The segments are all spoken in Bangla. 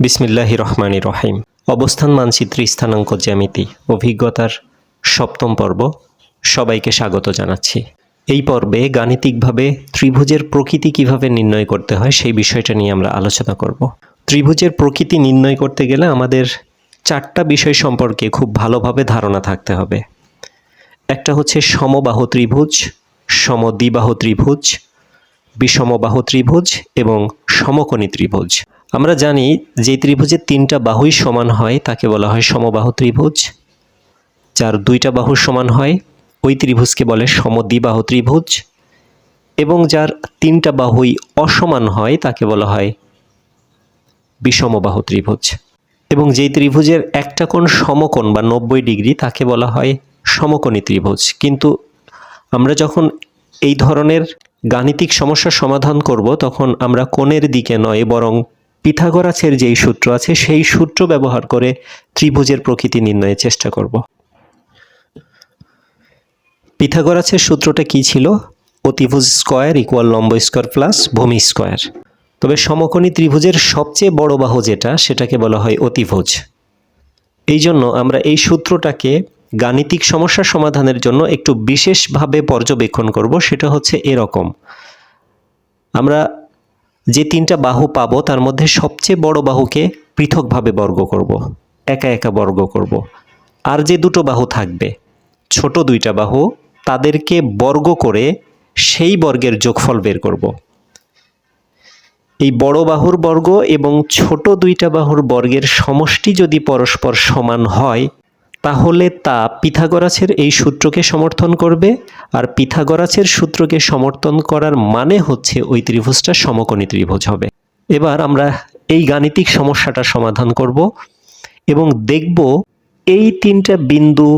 বিসমিল্লাহ রহমানি রহিম। অবস্থান মানচিত্র স্থানাঙ্ক জ্যামিতি, অভিজ্ঞতার সপ্তম পর্ব সবাইকে স্বাগত জানাচ্ছি। এই পর্বে গাণিতিকভাবে ত্রিভুজের প্রকৃতি কীভাবে নির্ণয় করতে হয় সেই বিষয়টা নিয়ে আমরা আলোচনা করব। ত্রিভুজের প্রকৃতি নির্ণয় করতে গেলে আমাদের চারটা বিষয় সম্পর্কে খুব ভালোভাবে ধারণা থাকতে হবে। একটা হচ্ছে সমবাহ ত্রিভুজ, সমদ্বিবাহু ত্রিভুজ বিষমবাহু ত্রিভুজ এবং সমকোণী ত্রিভুজ। আমরা জানি যে ত্রিভুজের তিনটা বাহুই সমান হয়, তাকে বলা হয় সমবাহু ত্রিভুজ। যার দুইটা বাহু সমান হয়, ওই ত্রিভুজকে বলে সমদ্বিবাহু ত্রিভুজ। এবং যার তিনটা বাহুই অসমান হয়, তাকে বলা হয় বিষমবাহু ত্রিভুজ। এবং যেই ত্রিভুজের একটা কোণ সমকোণ বা নব্বই ডিগ্রি, তাকে বলা হয় সমকোণী ত্রিভুজ। কিন্তু আমরা যখন এই ধরনের গাণিতিক সমস্যার সমাধান করব, তখন আমরা কোণের দিকে নয়, বরং পিথাগোরাসের যেই সূত্র আছে, সেই সূত্র ব্যবহার করে ত্রিভুজের প্রকৃতি নির্ণয়ের চেষ্টা করব। পিথাগোরাসের সূত্রটা কি ছিল? অতিভুজ স্কয়ার ইকুয়াল লম্ব স্কোয়ার প্লাস ভূমি স্কয়ার। তবে সমকোণী ত্রিভুজের সবচেয়ে বড় বাহু যেটা, সেটাকে বলা হয় অতিভুজ। এই জন্য আমরা এই সূত্রটাকে গাণিতিক সমস্যা সমাধানের জন্য একটু বিশেষভাবে পর্যবেক্ষণ করব, সেটা হচ্ছে এরকম আমরা যে তিনটা বাহু পাবো, তার মধ্যে সবচেয়ে বড় বাহুকে পৃথকভাবে বর্গ করব। একা একা বর্গ করব। আর যে দুটো বাহু থাকবে, ছোট দুইটা বাহু, তাদেরকে বর্গ করে সেই বর্গের যোগফল বের করব। এই বড় বাহুর বর্গ এবং ছোট দুইটা বাহুর বর্গের সমষ্টি যদি পরস্পর সমান হয় তাহলে তা পিথাগোরাসের এই সূত্রকে সমর্থন করবে, আর পিথাগোরাসের সূত্রকে সমর্থন করার মানে হচ্ছে ওই ত্রিভুজটা সমকোণী ত্রিভুজ হবে। এবার আমরা এই গাণিতিক সমস্যাটা সমাধান করব এবং দেখব এই তিনটা বিন্দু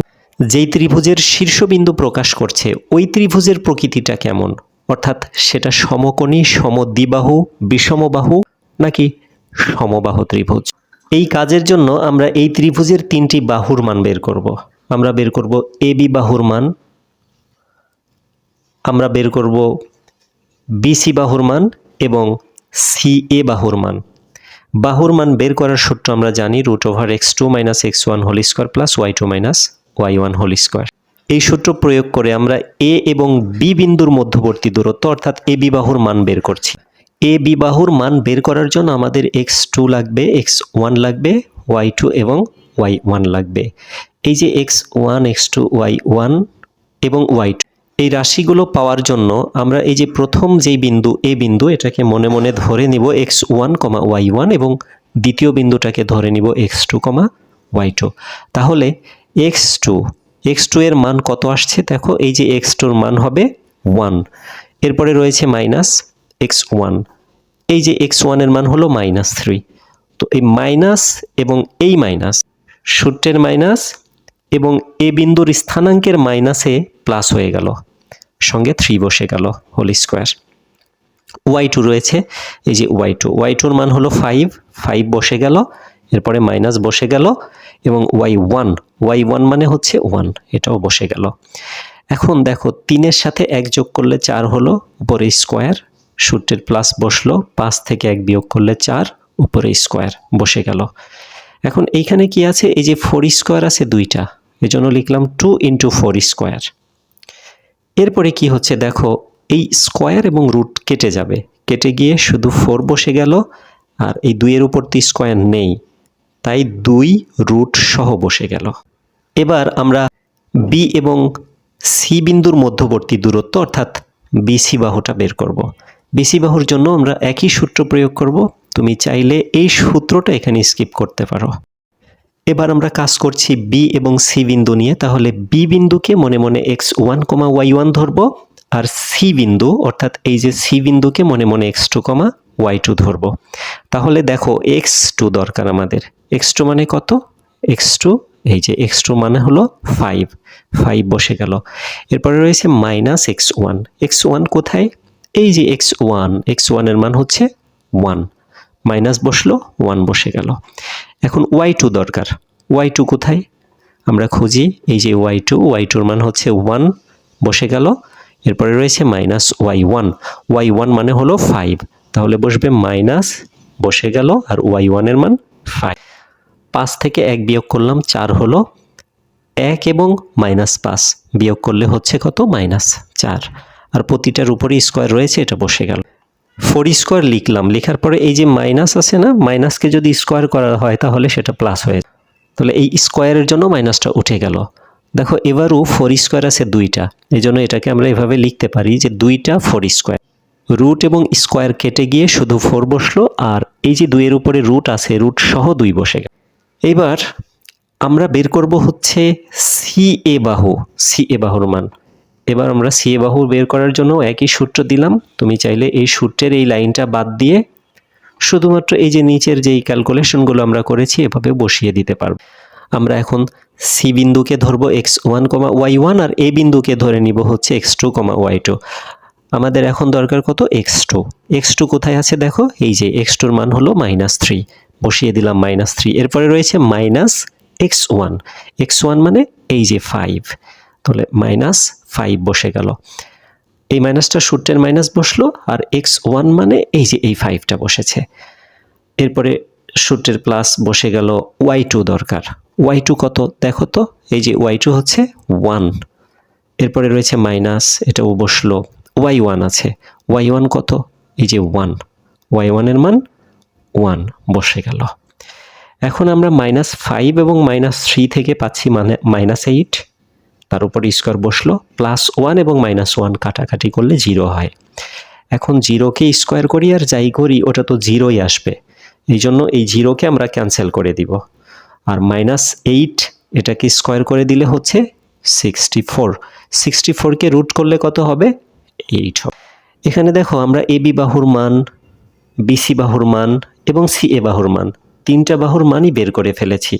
যেই ত্রিভুজের শীর্ষবিন্দু প্রকাশ করছে, ওই ত্রিভুজের প্রকৃতিটা কেমন? অর্থাৎ সেটা সমকোণী সমদ্বিবাহু, বিষমবাহু নাকি সমবাহু ত্রিভুজ? এই কাজের জন্য আমরা এই ত্রিভুজের তিনটি বাহুর মান বের করব। আমরা বের করব এ বি বাহুর মান। আমরা বের করব বিসি বাহুর মান এবং সি এ বাহুর মান। বাহুর মান বের করার সূত্র আমরা জানি root over X two minus X one whole square plus Y two minus Y one whole square. এই সূত্র প্রয়োগ করে আমরা এ এবং বি বিন্দুর মধ্যবর্তী দূরত্ব অর্থাৎ এ বি বাহুর মান বের করছি। এ বি বাহুর মান বের করার জন্য আমাদের এক্স টু লাগবে, এক্স ওয়ান লাগবে, ওয়াই টু এবং ওয়াই ওয়ান লাগবে। এই যে X one, X two, Y one এবং ওয়াই টু, এই রাশিগুলো পাওয়ার জন্য আমরা এই যে প্রথম যেই বিন্দু, এ বিন্দু, এটাকে মনে মনে ধরে নিব X one comma Y one এবং দ্বিতীয় বিন্দুটাকে ধরে নিব X two comma Y two. তাহলে এক্স টু এক্স টু এর মান কত আসছে? দেখো, এই যে এক্স টুর মান হবে ওয়ান। এরপরে রয়েছে মাইনাস এক্স ওয়ান। এই যে এক্স ওয়ানের মান হলো মাইনাস থ্রি তো এই মাইনাস এবং এই মাইনাস সূত্রের মাইনাস এবং এ বিন্দুর স্থানাঙ্কের মাইনাসে প্লাস হয়ে গেল। সঙ্গে থ্রি বসে গেল হোল স্কোয়ার ওয়াই টু রয়েছে, এই যে ওয়াই টু ওয়াই টুর মান হলো ফাইভ ফাইভ বসে গেল, এরপরে মাইনাস বসে গেল এবং ওয়াই ওয়ান ওয়াই ওয়ান মানে হচ্ছে ওয়ান এটাও বসে গেল। এখন দেখো তিনের সাথে এক যোগ করলে চার হলো উপরে স্কোয়ার সূত্রের প্লাস বসল, পাঁচ থেকে এক বিয়োগ করলে চার, উপরে স্কোয়ার বসে গেল। এখন এইখানে কি আছে? এই যে ফোর স্কোয়ার আছে দুইটা, এজন্য লিখলাম টু ইন্টু ফোর স্কোয়ার এরপরে কি হচ্ছে দেখো, এই স্কোয়ার এবং রুট কেটে যাবে। কেটে গিয়ে শুধু ফোর বসে গেল, আর এই দুইয়ের উপর তো স্কোয়ার নেই, তাই দুই রুট সহ বসে গেল। এবার আমরা বি এবং সি বিন্দুর মধ্যবর্তী দূরত্ব, অর্থাৎ বিসি বাহুটা বের করব। বিসি বাহুর জন্য আমরা একই সূত্র প্রয়োগ করব। তুমি চাইলে এই সূত্রটা এখানে স্কিপ করতে পারো। এবার আমরা কাজ করছি বি এবং সি বিন্দু নিয়ে। তাহলে বি বিন্দুকে মনে মনে X one comma Y one ধরবো আর সি বিন্দু, অর্থাৎ এই যে সি বিন্দুকে মনে মনে X two comma Y two ধরবো। তাহলে দেখো এক্স টু দরকার আমাদের। এক্স টু মানে কত? এক্স টু, এই যে এক্স টু মানে হলো ফাইভ। ফাইভ বসে গেল। এরপরে রয়েছে minus X one. X one কোথায়? এই যে এক্স ওয়ান এক্স ওয়ানের মান হচ্ছে ওয়ান মাইনাস বসল ওয়ান বসে গেল। এখন ওয়াই টু দরকার। ওয়াই টু কোথায়? আমরা খুঁজি, এই যে ওয়াই টু ওয়াই টুর মান হচ্ছে ওয়ান বসে গেল। এরপরে রয়েছে minus Y one Y one মানে হলো ফাইভ তাহলে বসবে মাইনাস বসে গেল, আর ওয়াই ওয়ানের মান ফাইভ পাঁচ থেকে এক বিয়োগ করলাম, চার হলো এক এবং মাইনাস পাঁচ। বিয়োগ করলে হচ্ছে কত? মাইনাস চার। আর প্রতিটার উপরে স্কোয়ার রয়েছে, এটা বসে গেল। ফোর স্কোয়ার লিখলাম, লেখার পরে এই যে মাইনাস আছে না, মাইনাসকে যদি স্কোয়ার করা হয় তাহলে সেটা প্লাস হয়ে তাহলে এই স্কোয়ারের জন্য মাইনাসটা উঠে গেল। দেখো, এবারও ফোর স্কোয়ার আছে দুইটা এই জন্য এটাকে আমরা এভাবে লিখতে পারি যে দুইটা ফোর স্কোয়ার। রুট এবং স্কোয়ার কেটে গিয়ে শুধু ফোর বসল, আর এই যে দুইয়ের উপরে রুট আছে, রুট সহ দুই বসে গেল। এবার আমরা বের করব হচ্ছে সি এ বাহু, সি এ বাহুর মান। এবার আমরা সি এ বাহু বের করার জন্য একই সূত্র দিলাম। তুমি চাইলে এই সূত্রের এই লাইনটা বাদ দিয়ে শুধুমাত্র এই যে নিচের যেই ক্যালকুলেশনগুলো আমরা করেছি, এভাবে বসিয়ে দিতে পারব। আমরা এখন সি বিন্দুকে ধরবো X one comma Y one R A বিন্দুকে ধরে নিব হচ্ছে X two comma Y two. আমাদের এখন দরকার কত? X two. এক্স টু কোথায় আছে দেখো? এই যে এক্স টুর মান হলো মাইনাস থ্রি। বসিয়ে দিলাম মাইনাস থ্রি। এরপরে রয়েছে minus X one. X one মানে এই যে ফাইভ। তাহলে মাইনাস ফাইভ বসে গেল। এই মাইনাসটা সূত্রের মাইনাস বসল আর এক্স ওয়ান মানে এই যে এই ফাইভটা বসেছে। এরপরে সূত্রের প্লাস বসে গেল ওয়াই টু দরকার। ওয়াই টু কত? দেখো তো, এই যে ওয়াই টু হচ্ছে ওয়ান এরপরে রয়েছে মাইনাস এটাও বসল ওয়াই ওয়ান আছে। ওয়াই ওয়ান কত? এই যে ওয়ান ওয়াই ওয়ানের মান ওয়ান বসে গেল। এখন আমরা মাইনাস ফাইভ এবং মাইনাস থ্রি থেকে পাচ্ছি মানে মাইনাস এইট তার উপর স্কোয়ার বসল প্লাস ওয়ান এবং মাইনাস ওয়ান কাটাকাটি করলে জিরো হয়। এখন জিরোকে স্কোয়ার করি আর যাই করি, ওটা তো জিরোই আসবে। এই জন্য এই জিরোকে আমরা ক্যান্সেল করে দিব। আর মাইনাস এইট এটাকে স্কোয়ার করে দিলে হচ্ছে সিক্সটি ফোর সিক্সটি ফোরকে রুট করলে কত হবে? এইট হবে। এখানে দেখো আমরা এ বি বাহুর মান বিসি বাহুর মান এবং সি এ বাহুর মান। তিনটা বাহুর মানই বের করে ফেলেছি।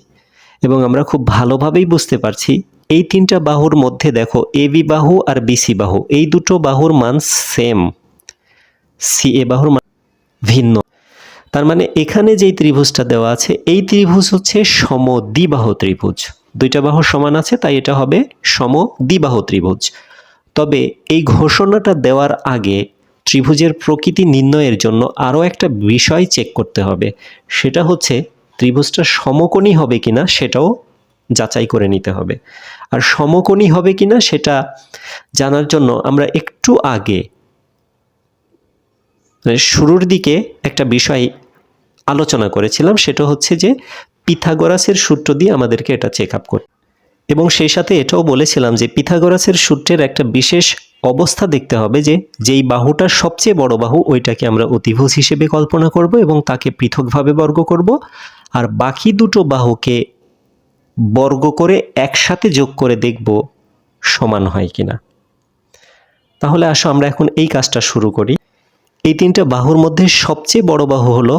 এবং আমরা খুব ভালোভাবেই বুঝতে পারছি এই তিনটা বাহুর মধ্যে দেখো, এ বি বাহু আর বিসি বাহু। এই দুটো বাহুর মান সেম সি এ বাহুর মান ভিন্ন। তার মানে এখানে যেই ত্রিভুজটা দেওয়া আছে, এই ত্রিভুজ হচ্ছে সমদ্বিবাহু ত্রিভুজ। দুইটা বাহু সমান আছে, তাই এটা হবে সমদ্বিবাহু ত্রিভুজ। তবে এই ঘোষণাটা দেওয়ার আগে ত্রিভুজের প্রকৃতি নির্ণয়ের জন্য আরও একটা বিষয় চেক করতে হবে। সেটা হচ্ছে, ত্রিভুজটা সমকোণী হবে কিনা সেটাও যাচাই করে নিতে হবে। আর সমকোণী হবে কিনা সেটা জানার জন্য আমরা একটু আগে মানে শুরুর দিকে একটা বিষয় আলোচনা করেছিলাম, সেটা হচ্ছে যে পিথাগোরাসের সূত্র দিয়ে আমাদেরকে এটা চেক আপ করতে। এবং সেই সাথে এটাও বলেছিলাম যে পিথাগোরাসের সূত্রের একটা বিশেষ অবস্থা দেখতে হবে যে যেই বাহুটা সবচেয়ে বড় বাহু ওইটাকে আমরা অতিভুজ হিসেবে কল্পনা করব এবং তাকে পৃথকভাবে বর্গ করব। আর বাকি দুটো বাহুকে বর্গ করে একসাথে যোগ করে দেখব সমান হয় কিনা। তাহলে আসো আমরা এখন এই কাজটা শুরু করি। এই তিনটা বাহুর মধ্যে সবচেয়ে বড় বাহু হলো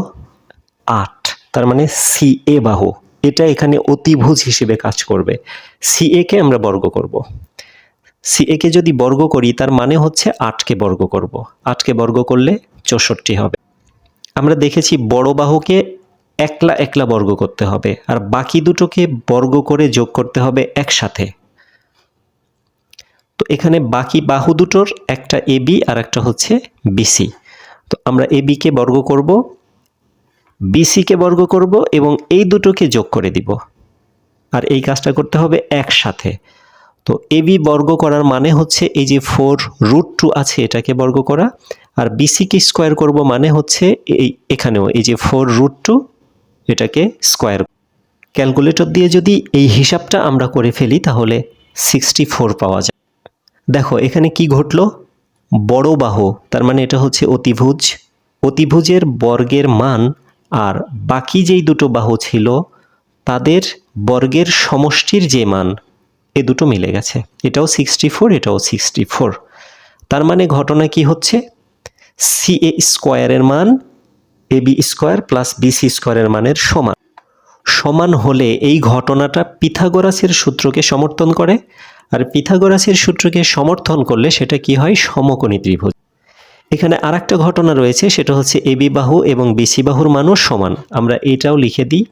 আট, তার মানে সি এ বাহু। এটা এখানে অতিভুজ হিসেবে কাজ করবে। সি কে আমরা বর্গ করব। সি কে যদি বর্গ করি, তার মানে হচ্ছে আটকে বর্গ করব। আটকে বর্গ করলে চৌষট্টি হবে। আমরা দেখেছি বড় বাহুকে একলা একলা বর্গ করতে হবে আর বাকি দুটোকে বর্গ করে যোগ করতে হবে একসাথে। তো এখানে বাকি বাহু দুটোর একটা এবি আর একটা হচ্ছে বিসি তো আমরা এবিকে বর্গ করব বিসিকে বর্গ করব এবং এই দুটোকে যোগ করে দিব। আর এই কাজটা করতে হবে একসাথে। তো এবি বর্গ করার মানে হচ্ছে এই যে ফোর রুট টু আছে এটাকে বর্গ করা, আর বিসিকে স্কোয়ার করব মানে হচ্ছে এই এখানেও, এই যে ফোর রুট টু এটাকে স্কোয়ার। ক্যালকুলেটর দিয়ে যদি এই হিসাবটা আমরা করে ফেলি, তাহলে সিক্সটি ফোর পাওয়া যায়। দেখো, এখানে কি ঘটলো? বড় বাহু, তার মানে এটা হচ্ছে অতিভুজ। অতিভুজের বর্গের মান আর বাকি যেই দুটো বাহু ছিল, তাদের বর্গের সমষ্টির যে মান, এ দুটো মিলে গেছে। এটাও সিক্সটি ফোর, এটাও সিক্সটি ফোর। তার মানে ঘটনা কি হচ্ছে? সি এ স্কোয়ারের মান A B square plus BC স্কোয়ারের মানের সমান। সমান হলে এই ঘটনাটা পিথাগোরাসের সূত্রকে সমর্থন করে, আর পিথাগোরাসের সূত্রকে সমর্থন করলে সেটা কি হয়? সমকোণী ত্রিভুজ। এখানে আর একটা ঘটনা রয়েছে, সেটা হচ্ছে এবি বাহু এবং বিসি বাহুর মানও সমান। আমরা এটাও লিখে দিই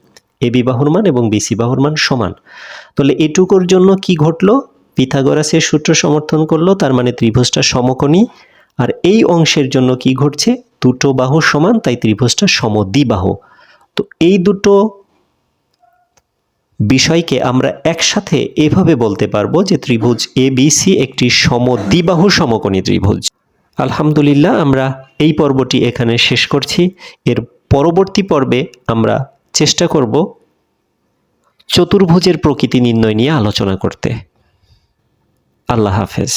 এবি বাহুর মান এবং বিসি বাহুর মান সমান। তাহলে এটুকুর জন্য কি ঘটলো? পিথাগোরাসের সূত্র সমর্থন করল, তার মানে ত্রিভুজটা সমকোণী। আর এই অংশের জন্য কি ঘটছে? দুটো বাহু সমান, তাই ত্রিভুজটা সমদ্বিবাহু। তো এই দুটো বিষয়কে আমরা একসাথে এভাবে বলতে পারব যে ত্রিভুজ এ সি একটি সমদ্বিবাহু সমকোণী ত্রিভুজ। আলহামদুলিল্লাহ, আমরা এই পর্বটি এখানে শেষ করছি। এর পরবর্তী পর্বে আমরা চেষ্টা করব চতুর্ভুজের প্রকৃতি নির্ণয় নিয়ে আলোচনা করতে। আল্লাহ হাফেজ।